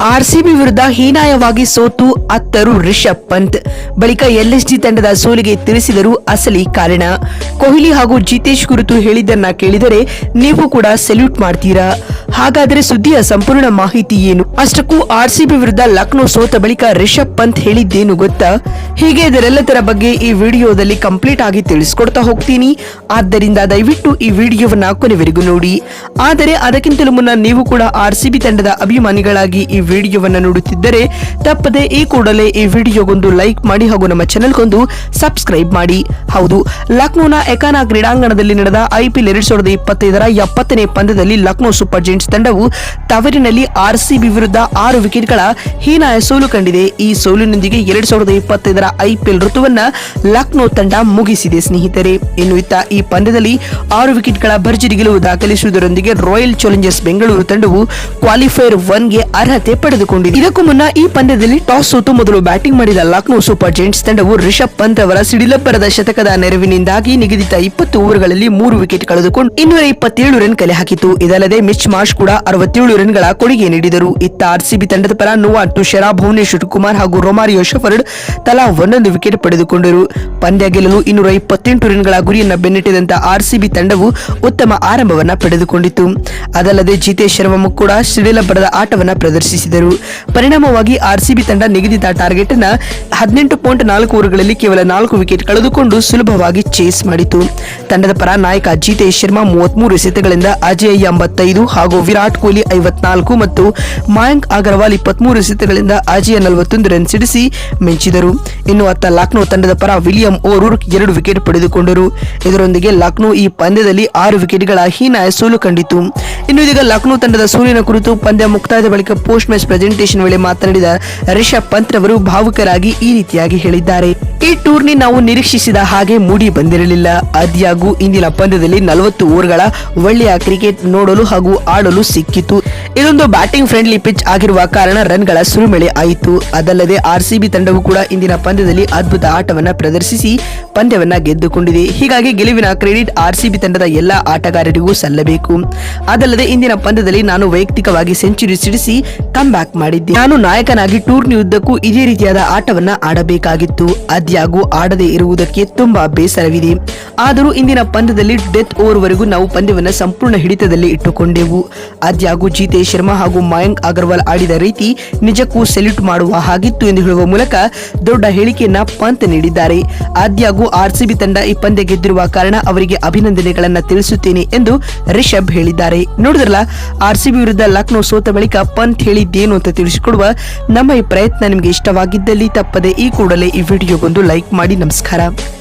RCB ವಿರುದ್ಧ ಹೀನಾಯವಾಗಿ ಸೋತು ಅತ್ತರು ರಿಷಬ್ ಪಂತ್. ಬಳಿಕ ಎಲ್ಎಸ್ಡಿ ತಂಡದ ಸೋಲಿಗೆ ತಿಳಿಸಿದರು ಅಸಲಿ ಕಾರಣ. ಕೊಹ್ಲಿ ಹಾಗೂ ಜಿತೇಶ್ ಕುರಿತು ಹೇಳಿದ್ದನ್ನ ಕೇಳಿದರೆ ನೀವು ಕೂಡ ಸೆಲ್ಯೂಟ್ ಮಾಡ್ತೀರಾ? ಹಾಗಾದ್ರೆ ಸುದ್ದಿಯ ಸಂಪೂರ್ಣ ಮಾಹಿತಿ ಏನು? ಅಷ್ಟಕ್ಕೂ ಆರ್ಸಿಬಿ ವಿರುದ್ಧ ಲಕ್ನೋ ಸೋತ ಬಳಿಕ ರಿಷಬ್ ಪಂತ್ ಹೇಳಿದ್ದೇನು ಗೊತ್ತಾ? ಹೀಗೆ ಇದರೆಲ್ಲದರ ಬಗ್ಗೆ ಈ ವಿಡಿಯೋದಲ್ಲಿ ಕಂಪ್ಲೀಟ್ ಆಗಿ ತಿಳಿಸ್ಕೊಡ್ತಾ ಹೋಗ್ತೀನಿ. ಆದ್ದರಿಂದ ದಯವಿಟ್ಟು ಈ ವಿಡಿಯೋವನ್ನ ಕೊನೆವರೆಗೂ ನೋಡಿ. ಆದರೆ ಅದಕ್ಕಿಂತಲೂ ಮುನ್ನ ನೀವು ಕೂಡ ಆರ್ಸಿಬಿ ತಂಡದ ಅಭಿಮಾನಿಗಳಾಗಿ ಈ ವಿಡಿಯೋವನ್ನ ನೋಡುತ್ತಿದ್ದರೆ ತಪ್ಪದೆ ಈ ಕೂಡಲೇ ಈ ವಿಡಿಯೋಗೊಂದು ಲೈಕ್ ಮಾಡಿ ಹಾಗೂ ನಮ್ಮ ಚಾನೆಲ್ಗೊಂದು ಸಬ್ಸ್ಕ್ರೈಬ್ ಮಾಡಿ. ಹೌದು, ಲಕ್ನೋನ ಎಕಾನಾ ಕ್ರೀಡಾಂಗಣದಲ್ಲಿ ನಡೆದ ಐಪಿಎಲ್ ಎರಡ್ ಸಾವಿರದ ಇಪ್ಪತ್ತೈದರ ಎಪ್ಪತ್ತನೇ ಪಂದ್ಯದಲ್ಲಿ ಲಕ್ನೋ ಸೂಪರ್ ಜೈಂಟ್ಸ್ ತಂಡವು ತವರಿನಲ್ಲಿ ಆರ್ಸಿಬಿ ವಿರುದ್ಧ ಆರು ವಿಕೆಟ್ಗಳ ಹೀನಾಯ ಸೋಲು ಕಂಡಿದೆ. ಈ ಸೋಲಿನೊಂದಿಗೆ ಎರಡ್ ಸಾವಿರದ ಇಪ್ಪತ್ತೈದರ ಐಪಿಎಲ್ ಋತುವನ್ನ ಲಕ್ನೋ ತಂಡ ಮುಗಿಸಿದೆ, ಸ್ನೇಹಿತರೆ. ಇನ್ನು ಇತ್ತ ಈ ಪಂದ್ಯದಲ್ಲಿ ಆರು ವಿಕೆಟ್ಗಳ ಭರ್ಜರಿ ಗೆಲುವು ದಾಖಲಿಸುವುದರೊಂದಿಗೆ ರಾಯಲ್ ಚಾಲೆಂಜರ್ಸ್ ಬೆಂಗಳೂರು ತಂಡವು ಕ್ವಾಲಿಫೈಯರ್ ಒನ್ಗೆ ಅರ್ಹತೆ ಪಡೆದುಕೊಂಡಿದೆ. ಇದಕ್ಕೂ ಮುನ್ನ ಈ ಪಂದ್ಯದಲ್ಲಿ ಟಾಸ್ ಸೋತು ಮೊದಲು ಬ್ಯಾಟಿಂಗ್ ಮಾಡಿದ ಲಕ್ನೋ ಸೂಪರ್ ಜೈಂಟ್ಸ್ ತಂಡವು ರಿಷಬ್ ಪಂತ್ ಅವರ ಸಿಡಿಲಬ್ಬರದ ಶತಕದ ನೆರವಿನಿಂದಾಗಿ ನಿಗದಿತ ಇಪ್ಪತ್ತು ಓವರ್ಗಳಲ್ಲಿ ಮೂರು ವಿಕೆಟ್ ಕಳೆದುಕೊಂಡು ಇನ್ನೂರ ಇಪ್ಪತ್ತೇಳು ರನ್ ಕಲೆ ಹಾಕಿತು ಇದಲ್ಲದೆ ಮಿಚ್ ಮಾರ್ಷ್ ಕೂಡ ಅರವತ್ತೇಳು ರನ್ಗಳ ಕೊಡುಗೆ ನೀಡಿದರು. ಇತ್ತ ಆರ್ಸಿಬಿ ತಂಡದ ಪರ ನೋವಾ ತುಷಾರ ಭುವನೇಶ್ವರ್ ಕುಮಾರ್ ಹಾಗೂ ರೊಮಾರಿಯೋ ಶಫರ್ಡ್ ತಲಾ ಒಂದೊಂದು ವಿಕೆಟ್ ಪಡೆದುಕೊಂಡರು. ಪಂದ್ಯ ಗೆಲ್ಲಲು ಇನ್ನೂರ ಇಪ್ಪತ್ತೆಂಟು ರನ್ಗಳ ಗುರಿಯನ್ನು ಬೆನ್ನಟ್ಟಿದಂತ ಆರ್ಸಿಬಿ ತಂಡವು ಉತ್ತಮ ಆರಂಭವನ್ನು ಪಡೆದುಕೊಂಡಿತು. ಅದಲ್ಲದೆ ಜಿತೇಶ್ ಶರ್ಮಾ ಕೂಡ ಸಿಡಿಲಬ್ಬರದ ಆಟವನ್ನು ಪ್ರದರ್ಶಿಸಿದರು. ಪರಿಣಾಮವಾಗಿ ಆರ್ಸಿಬಿ ತಂಡ ನಿಗದಿತ ಟಾರ್ಗೆಟ್ ಅನ್ನು ಹದಿನೆಂಟು ಪಾಯಿಂಟ್ ನಾಲ್ಕು ಓವರ್ಗಳಲ್ಲಿ ಕೇವಲ ನಾಲ್ಕು ವಿಕೆಟ್ ಕಳೆದುಕೊಂಡು ಸುಲಭವಾಗಿ ಚೇಸ್ ಮಾಡಿತು. ತಂಡದ ಪರ ನಾಯಕ ಜಿತೇಶ್ ಶರ್ಮಾ ಮೂವತ್ಮೂರು ಎಸೆತಗಳಿಂದ ಅಜಯ್ ಎಂಬತ್ತೈದು ಹಾಗೂ ವಿರಾಟ್ ಕೊಹ್ಲಿ ಐವತ್ನಾಲ್ಕು ಮತ್ತು ಮಯಾಂಕ್ ಅಗರ್ವಾಲ್ ಇಪ್ಪತ್ಮೂರು ಎಸೆತಗಳಿಂದ ಅಜಯ ನಲವತ್ತೊಂದು ರನ್ ಸಿಡಿಸಿ ಮಿಂಚಿದರು. ಇನ್ನು ಅತ್ತ ಲಕ್ನೋ ತಂಡದ ಪರ ವಿಲಿಯಂ ಓರೂರ್ ಎರಡು ವಿಕೆಟ್ ಪಡೆದುಕೊಂಡರು. ಇದರೊಂದಿಗೆ ಲಕ್ನೋ ಈ ಪಂದ್ಯದಲ್ಲಿ ಆರು ವಿಕೆಟ್ಗಳ ಹೀನಾಯ ಸೋಲು ಕಂಡಿತು. ಇನ್ನು ಇದೀಗ ಲಕ್ನೋ ತಂಡದ ಸೋಲಿನ ಕುರಿತು ಪಂದ್ಯ ಮುಕ್ತಾಯದ ಬಳಿಕ ಪೋಸ್ಟ್ ಮ್ಯಾಚ್ ಪ್ರೆಸೆಂಟೇಷನ್ ವೇಳೆ ಮಾತನಾಡಿದ ರಿಷಬ್ ಪಂತ್ ರವರು ಭಾವುಕರಾಗಿ ಈ ರೀತಿಯಾಗಿ ಹೇಳಿದ್ದಾರೆ. ಈ ಟೂರ್ನಿ ನಾವು ನಿರೀಕ್ಷಿಸಿದ ಹಾಗೆ ಮೂಡಿ ಬಂದಿರಲಿಲ್ಲ. ಆದ್ಯಾಗೂ ಇಂದಿನ ಪಂದ್ಯದಲ್ಲಿ ನಲವತ್ತು ಓವರ್ಗಳ ಒಳ್ಳೆಯ ಕ್ರಿಕೆಟ್ ನೋಡಲು ಹಾಗೂ ಆಡಲು ಸಿಕ್ಕಿತು. ಇದೊಂದು ಬ್ಯಾಟಿಂಗ್ ಫ್ರೆಂಡ್ಲಿ ಪಿಚ್ ಆಗಿರುವ ಕಾರಣ ರನ್ಗಳ ಸುರಿಮಳೆ ಆಯಿತು. ಅದಲ್ಲದೆ ಆರ್ಸಿಬಿ ತಂಡವು ಕೂಡ ಇಂದಿನ ಪಂದ್ಯದಲ್ಲಿ ಅದ್ಭುತ ಆಟವನ್ನ ಪ್ರದರ್ಶಿಸಿ ಪಂದ್ಯವನ್ನ ಗೆದ್ದುಕೊಂಡಿದೆ. ಹೀಗಾಗಿ ಗೆಲುವಿನ ಕ್ರೆಡಿಟ್ ಆರ್ಸಿಬಿ ತಂಡದ ಎಲ್ಲಾ ಆಟಗಾರರಿಗೂ ಸಲ್ಲಬೇಕು. ಅದಲ್ಲದೆ ಇಂದಿನ ಪಂದ್ಯದಲ್ಲಿ ನಾನು ವೈಯಕ್ತಿಕವಾಗಿ ಸೆಂಚುರಿ ಸಿಡಿಸಿ ಕಮ್ ಬ್ಯಾಕ್ ಮಾಡಿದ್ದೆ. ನಾನು ನಾಯಕನಾಗಿ ಟೂರ್ನಿ ಉದ್ದಕ್ಕೂ ಇದೇ ರೀತಿಯಾದ ಆಟವನ್ನ ಆಡಬೇಕಾಗಿತ್ತು. ಅದ್ಯಾಗೂ ಆಡದೆ ಇರುವುದಕ್ಕೆ ತುಂಬಾ ಬೇಸರವಿದೆ. ಆದರೂ ಇಂದಿನ ಪಂದ್ಯದಲ್ಲಿ ಡೆತ್ ಓವರ್ ವರೆಗೂ ನಾವು ಪಂದ್ಯವನ್ನ ಸಂಪೂರ್ಣ ಹಿಡಿತದಲ್ಲಿ ಇಟ್ಟುಕೊಂಡೆವು. ಆದ್ಯಾಗೂ ಜಿತೇಶ್ ಶರ್ಮಾ ಹಾಗೂ ಮಯಾಂಕ್ ಅಗರ್ವಾಲ್ ಆಡಿದ ರೀತಿ ನಿಜಕ್ಕೂ ಸೆಲ್ಯೂಟ್ ಮಾಡುವ ಹಾಗಿತ್ತು ಎಂದು ಹೇಳುವ ಮೂಲಕ ದೊಡ್ಡ ಹೇಳಿಕೆಯನ್ನ ಪಂತ್ ನೀಡಿದ್ದಾರೆ. ಆದ್ಯಾಗೂ ಆರ್ಸಿಬಿ ತಂಡ ಈ ಪಂದ್ಯ ಗೆದ್ದಿರುವ ಕಾರಣ ಅವರಿಗೆ ಅಭಿನಂದನೆಗಳನ್ನು ತಿಳಿಸುತ್ತೇನೆ ಎಂದು ರಿಷಬ್ ಹೇಳಿದ್ದಾರೆ. ನೋಡಿದ್ರಲ್ಲ, ಆರ್ಸಿಬಿ ವಿರುದ್ಧ ಲಕ್ನೋ ಸೋತ ಬಳಿಕ ಪಂತ್ ಹೇಳಿದ್ದೇನು ಅಂತ ತಿಳಿಸಿಕೊಡುವ ನಮ್ಮ ಈ ಪ್ರಯತ್ನ ನಿಮಗೆ ಇಷ್ಟವಾಗಿದ್ದಲ್ಲಿ ತಪ್ಪದೆ ಈ ಕೂಡಲೇ ಈ ವಿಡಿಯೋಗೊಂದು ಲೈಕ್ ಮಾಡಿ. ನಮಸ್ಕಾರ.